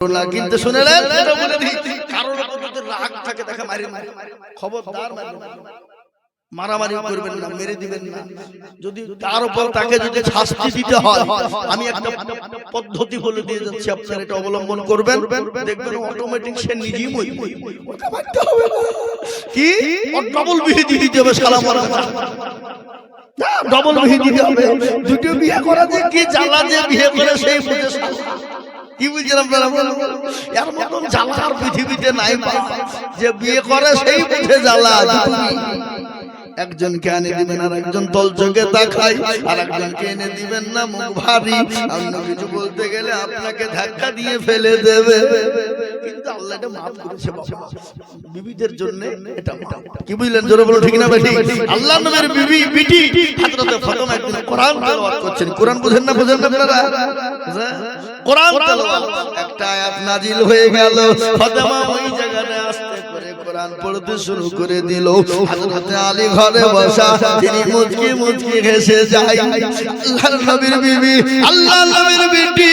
না কিন্তু শুনে নেন। বলে দিই, কারোর উপর রাগ থাকে তাকে মারি মারি। খবরদার মারামারি করবেন না মেরে দিবেন না। যদি তার উপর তাকে যদি শাস্তি দিতে হয় আমি একটা পদ্ধতি বলে দিয়ে যাচ্ছি আপনারা এটা অবলম্বন করবেন। দেখবেন অটোমেটিক সে নিজেই মরবে ওটা মারতে হবে। কি? ডবল বিহি দিয়ে দিতে হবে সালাম ডবল বিহি দিতে হবে। দুটো বিয়ে করা যে কি জ্বালা যে বিয়ে করে সেই বুঝে। কি আর পৃথিবীতে নাই যে বিয়ে সেই একজনকে এনে দিবেন না কিছু বলতে গেলে আপনাকে ধাক্কা দিয়ে ফেলে দেবে। কিন্তু আল্লাহ মাফ করেছে বাবা। বিবিদের জন্য কি বুঝলেন? জোরে বলো ঠিক না বেটি আল্লাহ কোরআন করছেন। কোরআন বুঝেন না বুঝেন না আপনারা? কোরআন একটা আয়াত নাজিল হয়ে গেল। ফাতেমা ওই জায়গাতে আসতে করে কোরআন পড়তে শুরু করে দিল। হযরতে আলী ঘরে বসা তিনি মুচকি মুচকি হেসে যায়। আল্লাহর নবীর বিবি আল্লাহর নবীর বিটি।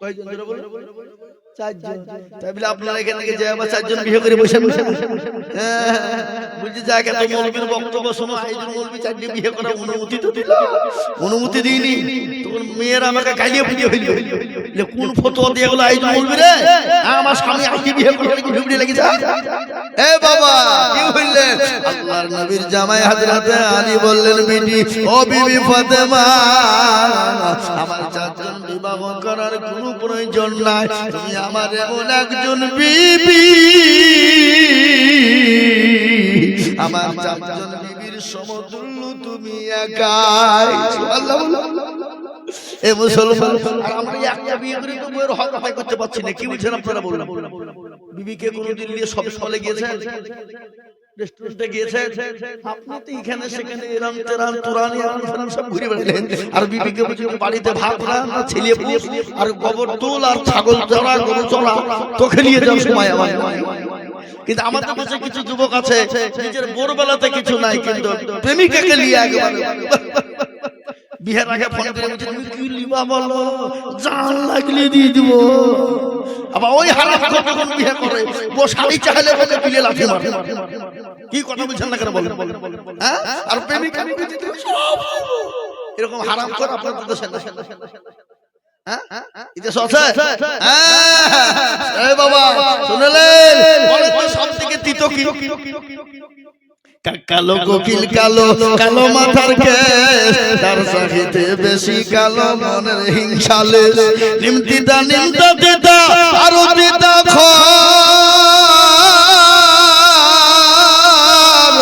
কয়জন জোরে বলুন? চারজন। তাই বলে আপনারা এখান থেকে যে আবার চারজন বিয়ে করে বসে বসে। বলছি যাক এত মৌলবীর বক্তব্য শোনো আইজুল মৌলবী চারটে বিয়ে করার অনুমতি তো দিল। অনুমতি দিইনি। তখন মেয়েরা আমাকে গালিয়ে ফুলিয়ে হইল যে কোন ফতোয়া দিয়ে গেলো মৌলবী রে? হ্যাঁ, আমার স্বামী আজকে বিয়ে করে লেগে এ বাবা কি আল্লাহর নবীর জামাই আলী বললেন বিটি ও বিবি ফাতেমা আমার চারজন বিবাহ করার কোনো প্রয়োজন নাই। তুমি আমার এমন একজন বিবি। আমার চারজন বিবির সমতুল্য তুমি একাই। এ মুসলমান, আর আমরা একটা বিয়ে করে তো বইয়ের হক আদায় করতে পারছি না। কি বলছেন আপনারা বলুন? বিবিকে কোনোদিন নিয়ে সব ফলে গিয়েছেন? কিন্তু আমাদের কাছে কিছু যুবক আছে, নিজের বোরবেলাতে কিছু নাই, কিন্তু প্রেমিকাকে নিয়ে আগে ফোন করে বলো? দিয়ে দিব। আবার ওই হারাম যখন বিয়ে করে ও শাড়ি বলে তুলে লাঠি মারে। কি কথা বলছেন না কেন বলেন? হ্যাঁ? আর প্রেমিকা সব এরকম হারাম কর আপনাদের দেশে না হ্যাঁ। সছে হ্যাঁ কালো কোকিল কালো কালো মাথার কেশ। তার সাহিতে বেশি কালো মনের হিংসালে নিমতিতা নিমতা দিতা আরও দিতা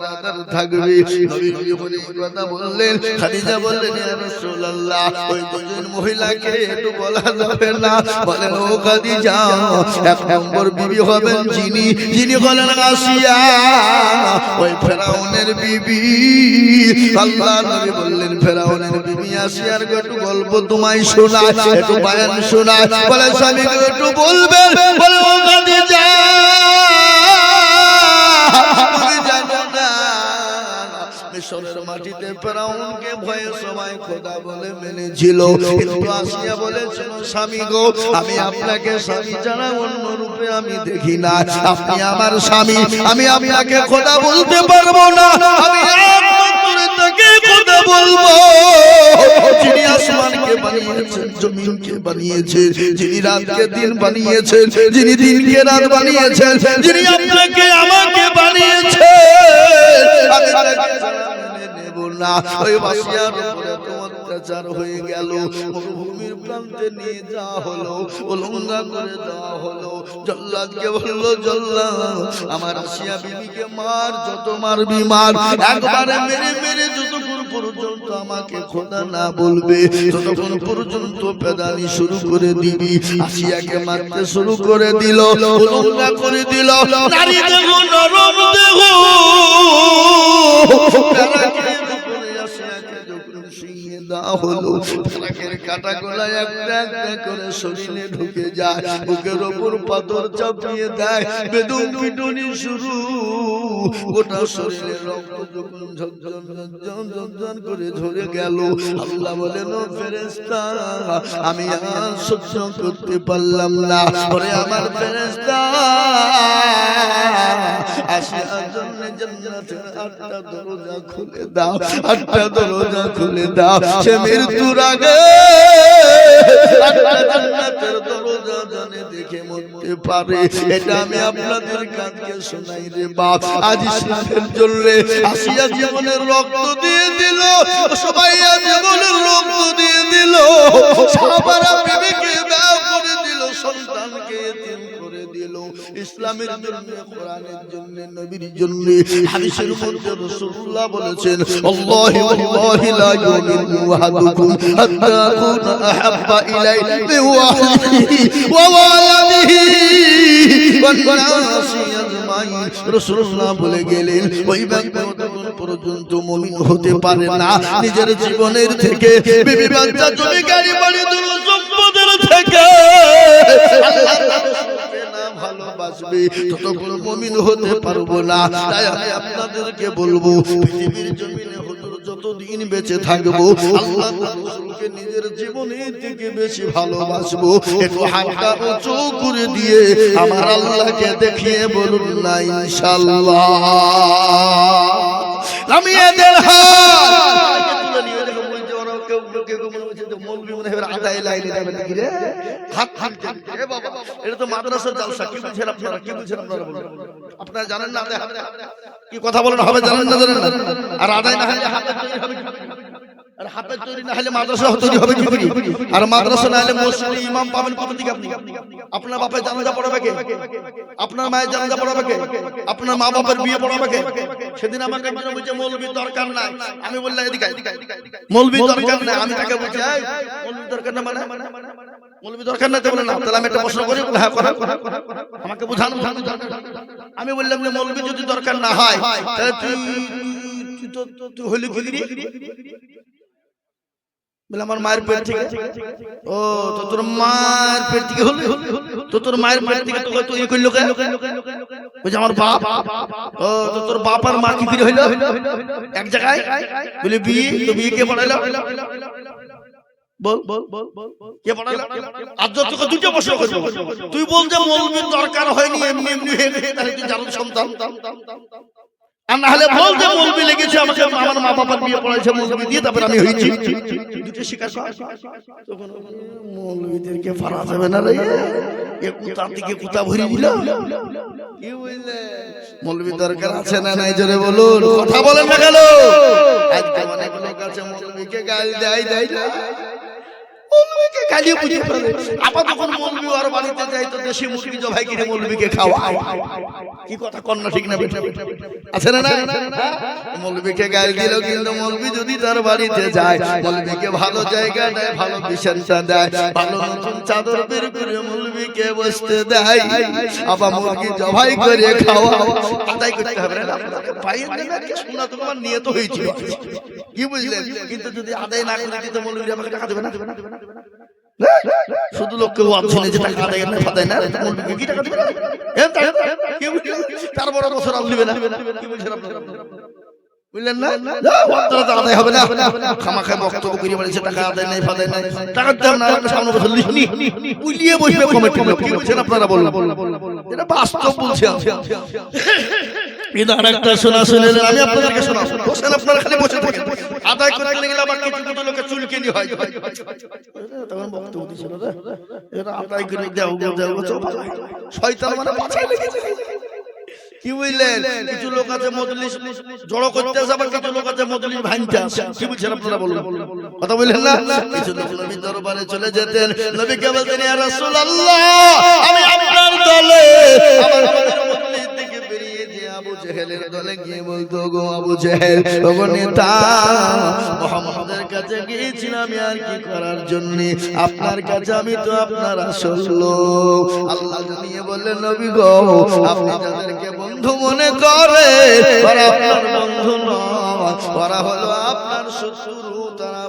পারাদার থাকবে। বললেন? খাদিজা বললেন মহিলাকে একটু বলা যাবে না? বলেন, ও খাদিজা, এক বিবি হবেন যিনি। যিনি হলেন আসিয়া, ওই ফেরাউনের বিবি। আল্লাহ নবী বললেন, ফেরাউনের বিবি আসিয়ার একটু গল্প তোমায় শোনায়, একটু বায়ান শোনায়। বলে স্বামী একটু বলবেন? বলে ও খাদিজা মাটিতে ফেরাউনকে ভয়ে সবাই খোদা বলে মেনেছিল। কিন্তু আসিয়া বলেছিল, স্বামী গো, আমি আপনাকে স্বামী ছাড়া অন্য রূপে আমি দেখি না। আপনি আমার স্বামী, আমি আপনাকে খোদা বলতে পারব না। আমি দিন যিনি বানিয়েছেন আমাকে নেব না। ওই বাসিয়ার উপরে অত্যাচার হয়ে গেল। মরুভূমির প্রান্তে নিয়ে যাওয়া হলো, উলঙ্গা করে দেওয়া হলো। জল্লাদকে বলল, জল্লাদ, আমার আসিয়া বিবিকে মার, যত মারবি মার। একবারে মেরে মেরে যতক্ষণ পর্যন্ত আমাকে খোদা না বলবে, ততক্ষণ পর্যন্ত পেদানি শুরু করে দিবি। আসিয়াকে মারতে শুরু করে দিল, উলঙ্গা করে দিল। নারী দেহ, নরম দেহ। হলো। একটা একটা করে শরীরে ঢুকে যায়। বুকের ওপর পাথর চাপিয়ে দেয়। শুরু। গোটা শরীরে আমি সহ্য করতে পারলাম না। পরে আমার ফেরেশতা আসিয়ার জন্য আটটা দরজা খুলে দাও। আটটা দরজা খুলে দাও। সে মৃত্যুর আগে আটটা জান্নাতের দরজা জানে দেখে মরতে পারে এটা আমি আপনাদের কাছে শোনাই রে বাপ আজ ইসলামের জন্য আসিয়া জীবনের রক্ত দিয়ে দিল সবাই আজ জীবনের রক্ত দিয়ে দিল সাহাবারা বিবেকে দাও করে দিল সন্তানকে ইসলামের জন্য কোরআনের জন্য নবীর জন্য হাদিসের মধ্যে রাসূলুল্লাহ বলেছেন আল্লাহি ওয়াল্লাহি লা ইউমিনু আহাদুকুম হাত্তা আহাব্বা ইলাইহি মিন ওয়া ওয়ালাদিহি ওয়ান নাসি আজমাইন রাসূলুল্লাহ বলে গেলেন ওই ব্যক্তি ততক্ষণ পর্যন্ত মুমিন হতে পারে না নিজের জীবনের থেকে বিবি বাচ্চা জমি গাড়ি বাড়ি দুল সম্পদের থেকে ভালোবাসবে ততক্ষণ মুমিন হতে পারব না, তাই আমি আপনাদেরকে বলব, পৃথিবীর জমিনে যতদিন বেঁচে থাকব নিজের জীবনের বেশি ভালোবাসবো। একটু হাতটা উঁচু করে দিয়ে আমার আল্লাহকে দেখিয়ে বলুন না, ইনশাআল্লাহ। আমি এদের হাত তুলে নিয়ে দেখো বলছে কেউ মনে হচ্ছে যে মৌলবি মনে হয় এবার আদায় লাইনে যাবে নাকি রে? হাত হাত এ বাবা এটা তো মাদ্রাসার জালসা কি আপনারা কি আপনারা বলুন। আপনারা জানেন না কি কথা বলেন হবে জানেন না জানেন না। আর আদায় না হলে হাত হবে? আর হাতে তৈরি না হলে মাদ্রাসা তৈরি হবে কি? আর মাদ্রাসা না হলে মসজিদে ইমাম পাবেন কত দিকে আপনি? আপনার বাপের জানাজা পড়াবে কে? আপনার মায়ের জানাজা পড়াবে কে? আপনার মা বাবার বিয়ে পড়াবে কে? সেদিন আমাকে একজন বলছে মৌলবি দরকার নাই। আমি বললাম এদিকে মৌলবি দরকার নাই আমি তাকে বলছি মৌলবি দরকার না মানে? মৌলবি দরকার নাই তো বলে না তাহলে আমি একটা প্রশ্ন করি হ্যাঁ করা আমাকে বুঝান আমি বললাম যে মৌলবি যদি দরকার না হয় তাহলে তুই তুই হলি কি করি? বলে আমার মায়ের পেট থেকে? ও তো তোর মায়ের পেট থেকে হলো? তো তোর মায়ের পেট থেকে তোকে তো করল কেন? বলছে আমার বাপ। ও তো তোর বাপ আর মা কি করে হইল? এক জায়গায়? বলে বিয়ে তো বিয়ে কে পড়াইলো? বল বল বল কে পড়াইলো? আজ তোকে দুটো প্রশ্ন করব। তুই বল যে মৌলবীর দরকার হয়নি এমনি এমনি হয়ে গেছে তাহলে তুই জানো সন্তান। আর না হলে বল মৌলবি লেগেছে আমাকে আমার মা বাবার বিয়ে পড়াইছে মৌলবি দিয়ে তারপর আমি হয়েছি। দুটো স্বীকার কর। তখন মৌলবীদেরকে ফারা যাবে না রে। এ কুতা থেকে কুতা ভরি দিল। মৌলবি দরকার আছে না নাই? জোরে বলুন। কথা বলেন না গেল আজকে অনেক লোক আছে মৌলবিকে গাল দেয় দেয় দেয়। মৌলবীকে গালি বুঝে ফেলে আবার যখন মৌলবি ওর বাড়িতে যাই তো দেশি মুরগি জবাই কিনে মৌলবীকে খাওয়া কি কথা কন্যা ঠিক না বেটা? আছে না না? মৌলবীকে গাল দিল কিন্তু মৌলবি যদি তার বাড়িতে যায় মৌলবীকে ভালো জায়গা দেয় ভালো বিছানটা দেয় ভালো নতুন চাদর বের করে মৌলবীকে বসতে দেয়। আবার মুরগি জবাই করে খাওয়া আদায় করতে হবে। না পাইয়ে দেবে শোনা তোমার নিয়ত হয়েছিল। কি বুঝলেন? কিন্তু যদি আদায় না করে দিতে মৌলবী আমাকে টাকা দেবে না দেবে না দেবে না? শুধু লোককে যে টাকা আদায় না ফাদায় না কি টাকা দেবে? না এ, তা- কি বুঝলেন? চার বড় বছর আর দিবে না। কি বুঝলেন আপনারা বুঝলেন না? ওয়াচ্ছারা তো আদায় হবে না। খামাখায় বক্তব্য করে বলেছে টাকা আদায় নাই ফাদায় নাই। টাকা দেন না আপনি সামনে বছর লিখনি। উলিয়ে বসবে কমিটি কি বুঝছেন আপনারা বলুন। এটা বাস্তব বলছি আমি। কিন্তু আরেকটা শোনা শুনে আমি আপনাদেরকে বসেন আপনারা খালি বসে। আদায় করতে গেলে আবার কিছু কিছু লোকের চুলকেনি হয়। তখন বক্তব্য দিছিল রে। আদায় করে দাও দাও। শয়তান মানে পাছায় লেগেছে কি বুঝলেন? কিছু লোক আছে মজলিস জড়ো করতে আসে আবার কিছু লোক আছে মজলিস ভাঙতে আসে কি বলছেন আপনারা বলুন? কথা বললেন না? কিছু লোক নবীর দরবারে চলে যেতেন। নবীকে বলতেন ইয়া রাসূলুল্লাহ আমি আপনার দলে আমার আবু জেহেলের দলে গিয়ে বলতো গো আবু জেহেল ওগো নেতা মোহাম্মদের কাছে গিয়েছিলাম আর কি করার জন্য আপনার কাছে আমি তো আপনার আসল লোক। আল্লাহ জানিয়ে বললেন নবী গো আপনি যাদেরকে বন্ধু মনে করে ওরা আপনার বন্ধু নয় ওরা হলো আপনার শত্রু তারা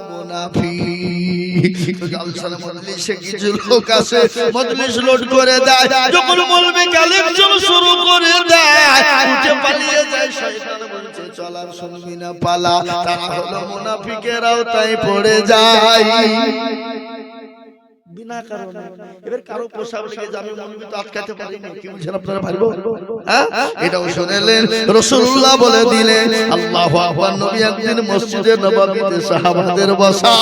মজলিসে কিছু লোক আসে মজলিস লোড করে দেয়। যখন বলবে কালেকশন শুরু করে দেয় উঠে পালিয়ে যায় শয়তান বলছে চলার শুনবি না পালা। তারা হলো মুনাফিকেরাও তাই পড়ে যায়। বিনা কারণে। এবার কারও পোশাক লেগে যে আমি তো আটকাতে পারি না কি বুঝেন আপনারা পারব হ্যাঁ? এটাও শুনেলেন। রাসূলুল্লাহ বলে দিলেন আল্লাহু আকবার। নবী একদিন মসজিদে নববীতে সাহাবাদের বসা।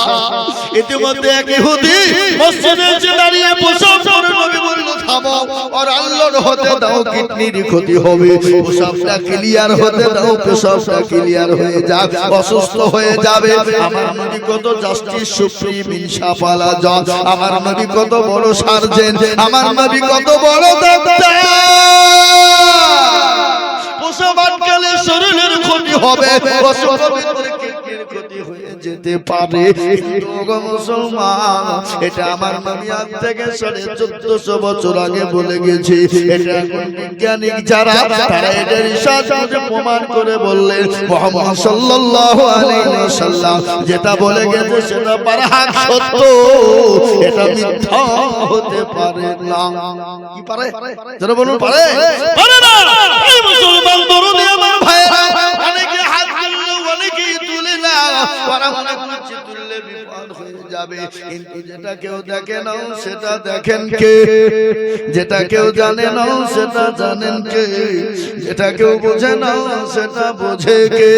ইতিমধ্যে এক ইহুদি মসজিদে এসে দাঁড়িয়ে পোশাক পরে নবী বলল থামো। আর আল্লাহর হতে দাও কিডনির ক্ষতি হবে। পোশাকটা ক্লিয়ার হতে দাও পোশাকটা ক্লিয়ার হয়ে যাক অসুস্থ হয়ে যাবে। আমার নবী কত জাস্টিস সুপ্রিম ইনসাফ আলা জজ আমার নবী কত বড় সার্জেন্ট আমার নবী কত বড় প্রসব আটকালে শরীরের ক্ষতি হবে যেতে পারে। মুসলমান, এটা আমার নবী আজ থেকে সাড়ে চোদ্দশো বছর আগে বলে গেছে। এটা এখন বিজ্ঞানিক যারা, তারা এটা রিসার্চ প্রমাণ করে বললেন যেটা বলে গেছে সেটা পারাহাক সত্য। এটা মিথ্যা হতে পারে না। কি পারে? যারা বলুন, পারে? পারে না। মুসলমান দরদি আমার যেটা কেউ দেখে না সেটা দেখেন কে? যেটা কেউ জানে না সেটা জানেন কে? যেটা কেউ বোঝে না সেটা বোঝে কে?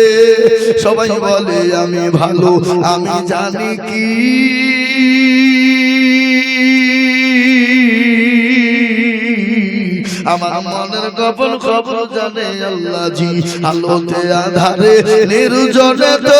সবাই বলে, আমি ভালো, আমি জানি কি। আমার মনের গোপন খবর জানে আল্লাহ জি আলোতে আধারে নির্জনে তো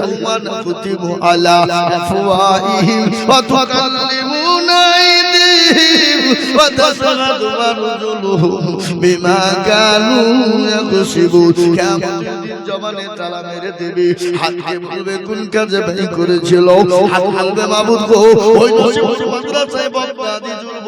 আল্লাহুম্মা নাকুতিমু على ওয়া তুকাল্লিমুনা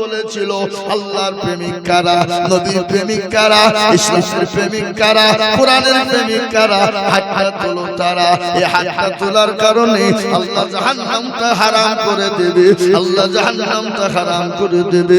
বলেছিল আল্লাহর প্রেমিক কারা নবীর প্রেমিক কারা ইসলামের প্রেমিক কারা কোরআনের প্রেমিক কারা হাতটা তোলো তারা এই হাতটা তোলার কারণে আল্লাহ জাহান্নামটা হারাম করে দেবে, আল্লাহ জাহান্নামটা হারাম করে দেবে।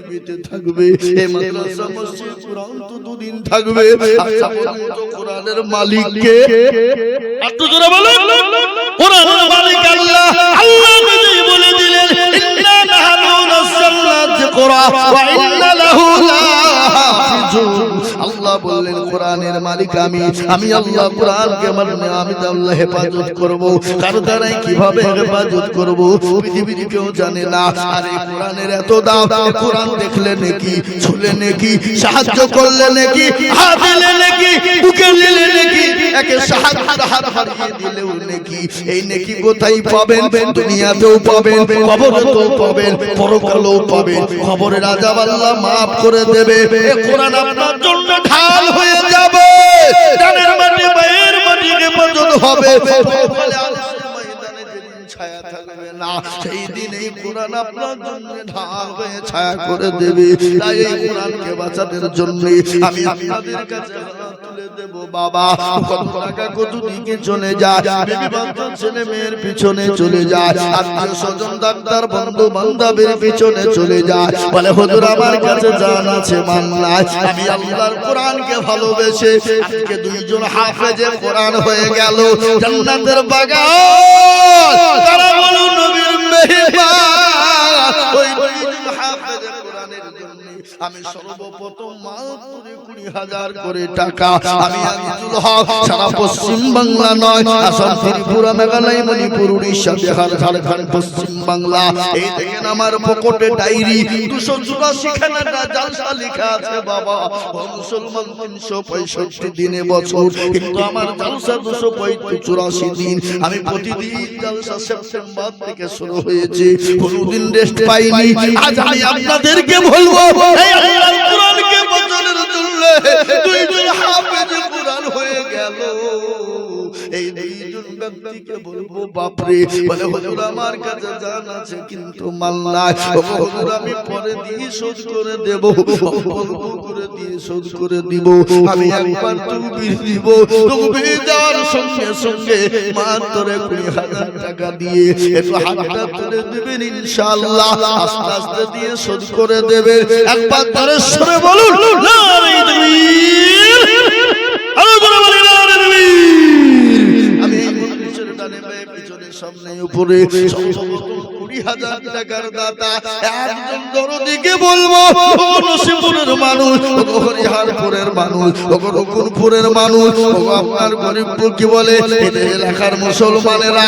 পৃথিবীতে থাকবে এ মাদ্রাসা মসজিদ কোরআন তো দুদিন থাকবে আচ্ছা বলুন তো কোরআনের মালিক কে একটু জোরে বলুন কোরআনের মালিক আল্লাহ আল্লাহ নিজেই বলে দিলেন ইন্না নাহনু নাসাল্লাত যিকরা ওয়া ইন্না লাহু লাহাফিজুন আল্লাহ বললেন, কোরআনের মালিক আমি। আমি আল্লাহ কোরআনকে মানে আমি আল্লাহ হেফাজত করব। কার দ্বারাই কীভাবে হেফাজত করব? পৃথিবীর কেউ জানে না। আর, কোরআনের এত এ কোরআন দেখলে নাকি ছুলে নাকি, সাহায্য করলে নাকি, হাত দিলে নাকি, বুকে দিলে নাকি, একে সাহায্যের হাত হারিয়ে দিলেও নাকি। এই নাকি কোথায় পাবেন? দুনিয়াতেও পাবেন, কবরেতেও পাবেন, পরকালেও পাবেন। খবরের আজাব আল্লাহ মাফ করে দেবে। কোরআন আপনার জন্য ঢাল হয়ে যাবে। মাটিকে হবে। ছায়া করে দেবে। তাই এই কোরআনকে বাঁচানোর জন্য আমি আপনাদের কাছে তুলে দেব, বাবা, কত টাকা কত দিকে চলে যায় বিবি বাচ্চা ছেলে মেয়ের পিছনে চলে যায় আত্মীয় স্বজন, ডাক্তার, বন্ধু বান্ধবের পিছনে চলে যায় বলে, হুজুর, আমার কাছে জান আছে মামলায় আমি আল্লাহর কোরআনকে ভালোবেসে আজকে দুইজন হাফেজে কোরআন হয়ে গেল। জান্নাতের বাগান, তারা বলো নবীর মেহমান আমি সর্বপ্রথম মাত্র কুড়ি হাজার করে টাকা। আমি আজিজুল হক, সারা পশ্চিম বাংলা নয়, আসাম, ত্রিপুরা, মেঘালয়, মণিপুর, উড়িষ্যা, বিহার, ঝাড়খণ্ড, পশ্চিম বাংলা। এই দেখেন আমার পকেটে ডায়েরি। দুশো চুরাশি খানাটা জালসা লেখা আছে, বাবা। মুসলমান তিনশো পঁয়ষট্টি দিনে বছর। কিন্তু আমার জালসা দুশো চুরাশি দিন। আমি প্রতিদিন জালসা সেপ্টেম্বর থেকে শুরু হয়েছে। কোনোদিন রেস্ট পাইনি। আজ আমি আপনাদেরকে বলব আল্লাহর কোরআনকে বচনের জন্য দুইজন হাফেজ কোরআন হয়ে গেল। এই ব্যক্তিকে বলব বাপরে বলে হুজুর আমার কাছে জান আছে কিন্তু মাল নাই হুজুর আমি পরে দিয়ে শোধ করে দেব অল্প করে দিয়ে শোধ করে দিব আমি একবার তকবীর দিব তকবীর দেওয়ার সঙ্গে সঙ্গে মাত্র কুড়ি হাজার টাকা দিয়ে একটু হাতটা তুলে দেবেন ইনশাআল্লাহ আস্তে আস্তে দিয়ে শোধ করে দেবে একবার ধরে সরে বলুন তাকবীর আরও ডানে বায়ে পিছনে সামনে উপরে কুড়ি হাজার টাকার দাতা। একজন দরদিকে বলব নসিপুরের মানুষ হরিহারপুরের মানুষ রকুনপুরের মানুষ আপনার গরিবপুর কি বলে? এলাকার মুসলমানেরা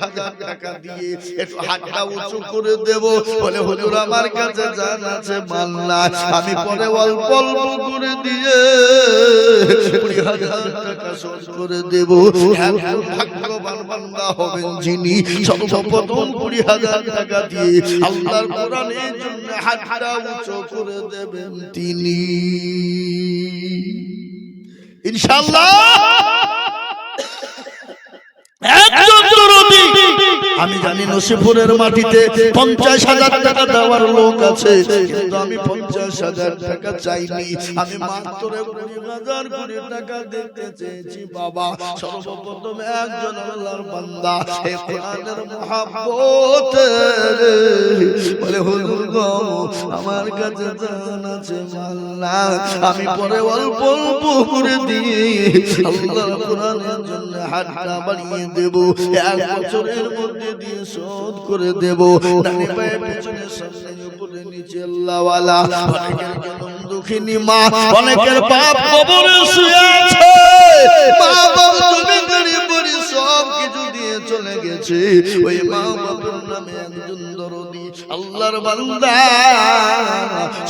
হাজার টাকা দিয়ে একটু হাতটা উঁচু করে দেব। বলে হুজুর আমার কাছে জান আছে মাল নাই আমি পরে অল্প অল্প করে দিয়ে কুড়ি হাজার টাকা শোধ করে দেব। ভাগ্যবান বান্দা হবেন যিনি। সর্বপ্রথম কুড়ি হাজার টাকা দিয়ে আল্লাহর কোরআনের জন্য হাতটা উঁচু করে দেবেন তিনি। ইনশাআল্লাহ! আমি জানি নসিপুরের মাটিতে পঞ্চাশ হাজার টাকা দেওয়ার লোক আছে, কিন্তু আমি পঞ্চাশ হাজার টাকা চাইনি। আমি মাত্র কুড়ি হাজার কোটি টাকা দিতে চেয়েছি, বাবা। সর্বপ্রথম একজন আল্লাহর বান্দা কোরআনের মহাব্বত। বলে, হুজুর আমার কাছে জান আছে মাল্লা আমি পরে অল্প অল্প করে দিয়ে আল্লাহর কোরআনের জন্য হাতটা বাড়িয়ে দেব এক বছরের মধ্যে দিয়ে শোধ করে দেব। ডানে পায়ে পেছনে সামনে উপরে নিচে আল্লাহওয়ালা অনেকের জনম দুঃখিনী মা অনেকের বাপ কবরে শুয়ে আছে। মা বাপ চলে গেছে। ওই মা বাবুর নামে একজন দরদি, আল্লাহর বান্দা,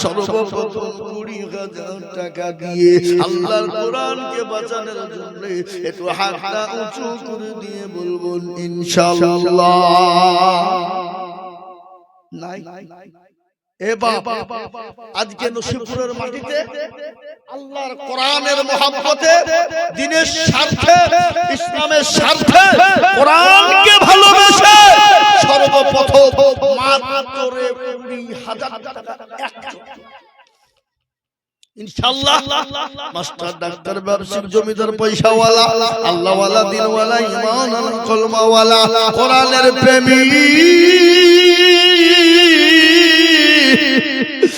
সর্বপ্রথম কুড়ি হাজার টাকা দিয়ে আল্লাহর কোরআনকে বাঁচানোর জন্য একটু হাতটা উঁচু করে দিয়ে বলব, ইনশাআল্লাহ। নাই। আজকে নসিপুরের মাটিতে আল্লাহর কোরআনের মহাব্বতে দিনের স্বার্থে ইসলামের স্বার্থে কোরআনকে ভালোবেসে সর্বপ্রথম মাত্র কুড়ি হাজার টাকা ইনশাআল্লাহ মাস্টার ডাক্তার ব্যবসায়িক জমিদার পয়সাওয়ালা আল্লাহওয়ালা দিনওয়ালা ইমান কলমাওয়ালা কোরআনের প্রেমী।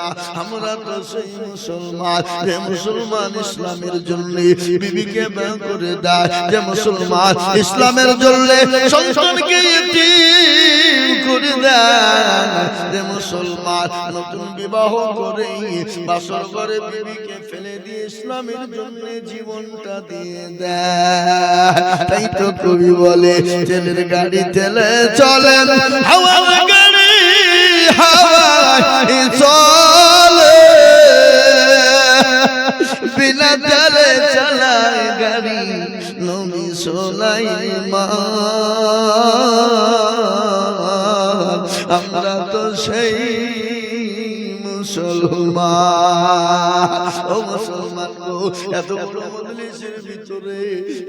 না আমরা তো সেই মুসলমান। যে মুসলমান, ইসলামের জন্য বিবিকে করে দেয় যে মুসলমান, ইসলামের জন্য সন্তানকে করে দেয় মুসলমান, নতুন বিবাহ করে বাসর করে বিবিকে ফেলে দিয়ে ইসলামের জন্য জীবনটা দিয়ে দেয় তাই তো কবি বলে, তেলের গাড়ি তেলে চলেন, হাওয়া হাওয়ায় চলে। বিনা তেলে চালায় গাড়ি, নবী আমরা তো সেই মুসলমান। ও মুসলমান এত বড় ভিতরে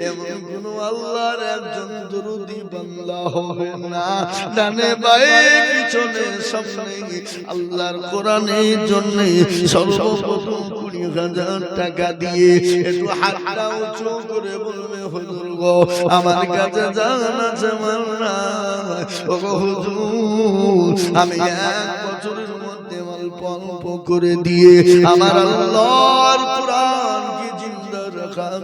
এমন কোন আল্লাহর একজন দরুদি বান্দা হবে না। ডানে বায়ে পিছনে সামনে আল্লাহর কোরআনের জন্য সর্বপ্রথম কুড়ি হাজার টাকা দিয়ে একটু হাতটা উঁচু করে বলবে, হুজুর গো, আমার কাছে জান আছে মাল্লা ও হুজুর, আমি এক বছরের মধ্যে করে দিয়ে আমার রাখার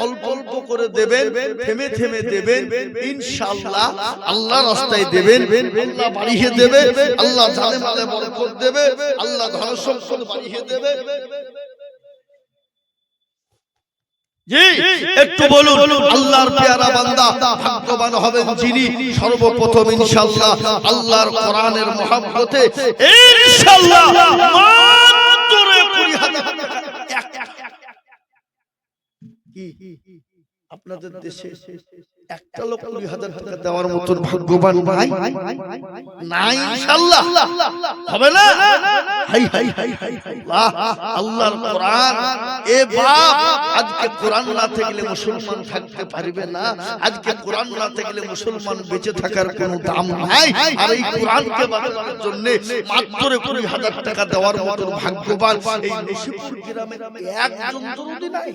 অল্প অল্প করে দেবেন থেমে থেমে দেবেন ইনশাআল্লাহ আল্লাহ রাস্তায় দেবেন আল্লাহ বাড়িয়ে দেবে আল্লাহ জানে মালে বরকত দেবে আল্লাহ ধন সম্পদ বাড়িয়ে দেবে। একটু বলুন। আল্লাহর পেয়ারা বান্দা ভাগ্যবান হবেন যিনি সর্বপ্রথম ইনশাআল্লাহ আল্লাহর কোরআনের মহব্বতে ইনশাআল্লাহ। মাত্র 20000 টাকা। এক- কি আপনাদের দেশে একটা লোক কুড়ি হাজার টাকা দেওয়ার মতন ভাগ্যবান নাই? নাই। ইনশাআল্লাহ। হবে না? Hi hi hi hi hi. আল্লাহ আল্লাহর কোরআন। এ বাপ আজকে কোরআন না থাকলে মুসলমান থাকতে পারবে না। আজকে কোরআন না থাকলে মুসলমান বেঁচে থাকার কোনো দাম নাই। আর এই কোরআনকে বাঁচানোর জন্য মাত্র কুড়ি হাজার টাকা দেওয়ার মতন ভাগ্যবান এই নসিবপুর গ্রামের একজন নাই।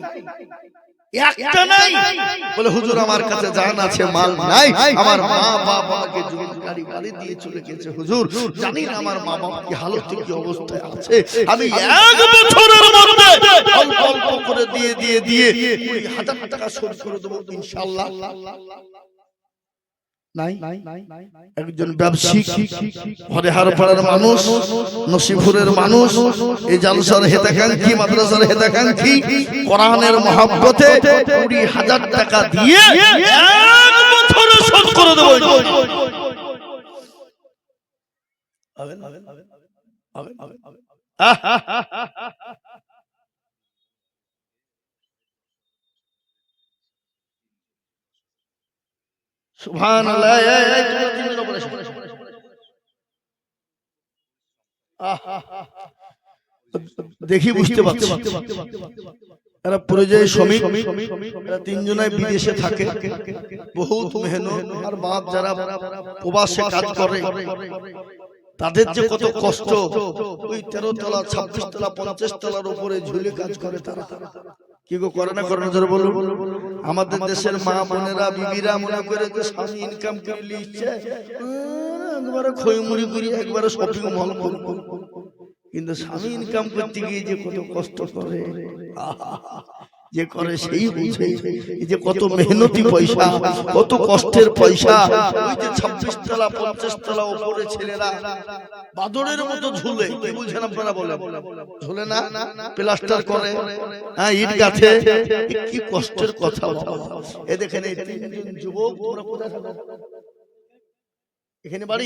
একটা নাই। বলে হুজুর আমার কাছে জান আছে মাল নাই। আমার মা বাবা আমাকে জমি গাড়ি দিয়ে চলে গেছে হুজুর। জানি না আমার মা বাবা কি হালত কি অবস্থায় আছে। আমি এক বছরের মধ্যে অল্প অল্প করে দিয়ে দিয়ে দিয়ে কুড়ি হাজার টাকা শোধ করে দেবো ইনশাআল্লাহ। নাই একজন ব্যবসায়িক মানুষ মানুষ এই। আহ, আহ, আহ, আহ, আহ। সুবহানাল্লাহ এই, এই, এই, তোমরা তিনজন ওপরে এসো। আহ, আহ, আহ, দেখি বুঝতে পারছি এরা পরিযায়ী শ্রমিক বিদেশে থাকে আর বাপ যারা প্রবাসে কাজ করে তাদের যে কত কষ্ট ওই তেরো তলা ছাব্বিশ তলা পঞ্চাশ তলার উপরে ঝুলে কাজ করে তারা কি গো করোনা করোনা ধরে বলো আমাদের দেশের মা বোনেরা, বিবিরা মনে করে যে স্বামী ইনকাম করে লিখছে একবারে খৈমুড়ি করি একবারে শপিং মল করব কিন্তু স্বামী ইনকাম করতে গিয়ে যে কত কষ্ট করে। যে করে সেই বুঝে এই যে কত মেহনতি পয়সা কত কষ্টের পয়সা ওই যে ছাব্বিশ তলা পঞ্চাশ তলা উপরে ছেলেরা বাদরের মতো ঝুলে কি বুঝেন আপনারা বলেন? ঝুলে না? প্লাস্টার করে হ্যাঁ ইট গাছে কি কষ্টের কথা এ দেখেন এই তিনজন যুবক তোমরা কোথায় থাকো? এখানে বাড়ি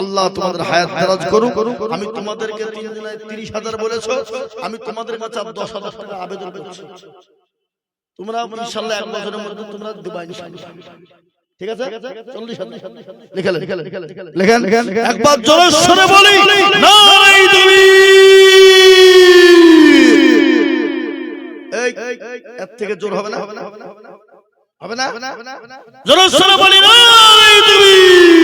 আল্লাহ তোমাদের হায়াত দারাজ করুক আমি তোমাদেরকে তিন জনের তিরিশ হাজার বলেছ আমি তোমাদের কাছে দশ হাজার টাকা আবেদন করছি তোমরা ইনশাল্লাহ এক বছরের মধ্যে তোমরা দিবা ইনশাল্লাহ ঠিক আছে চল্লিশ হাজার লিখে লেখেন লেখেন লেখেন একবার জোরে সরে বলি নারাই তুমি এই এর থেকে জোর হবে না হবে না হবে না হবে না জোরে বলি তুমি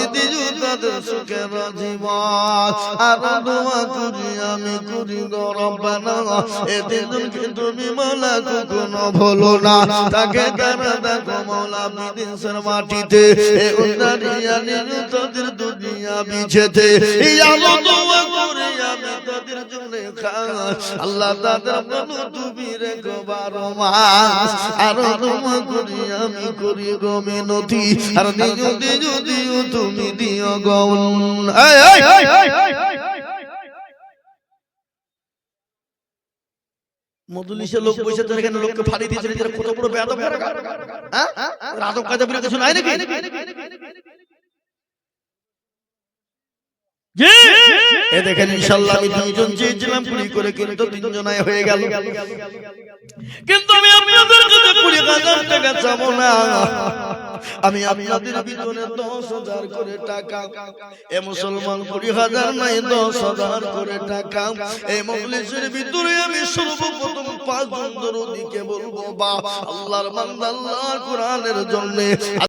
তাদের সুখে আমি করি গরবানা এ তুমি মালা কখনো ভুলো না? তাকে বিদেশের মাটিতে। তাদের দুনিয়া বিছেতে এই আলো দোয়া করে আমি তাদের জন্য আল্লাহ তাদের কোনো তুমি রেখো বারো মাস আর তোমা করি আমি করি গো মিনতি আর দিও দিও দিও তুমি দিও এই, এই, লোক বসে তো এখানে লোককে ফাড়ি দিয়েছে নিজেরা কত বড় বেয়াদব হ্যাঁ রাজব কাজে নাকি এ দেখেন ইনশাল্লাহ আমি দুইজন চেয়েছিলাম কুড়ি করে কিন্তু তিনজনায় হয়ে গেল। কিন্তু আমি আপনাদের কাছে কুড়ি হাজার টাকা চাবো না। আমি আপনাদের ভিতরে দশ হাজার করে টাকা। এ মুসলমান কুড়ি হাজার নাই দশ হাজার করে টাকা। এই মজলিসের ভিতরে আমি সর্বপ্রথম পাঁচ জন দিকে বলব বা আল্লাহর মান্দাল্লাহ কোরআনের জন্য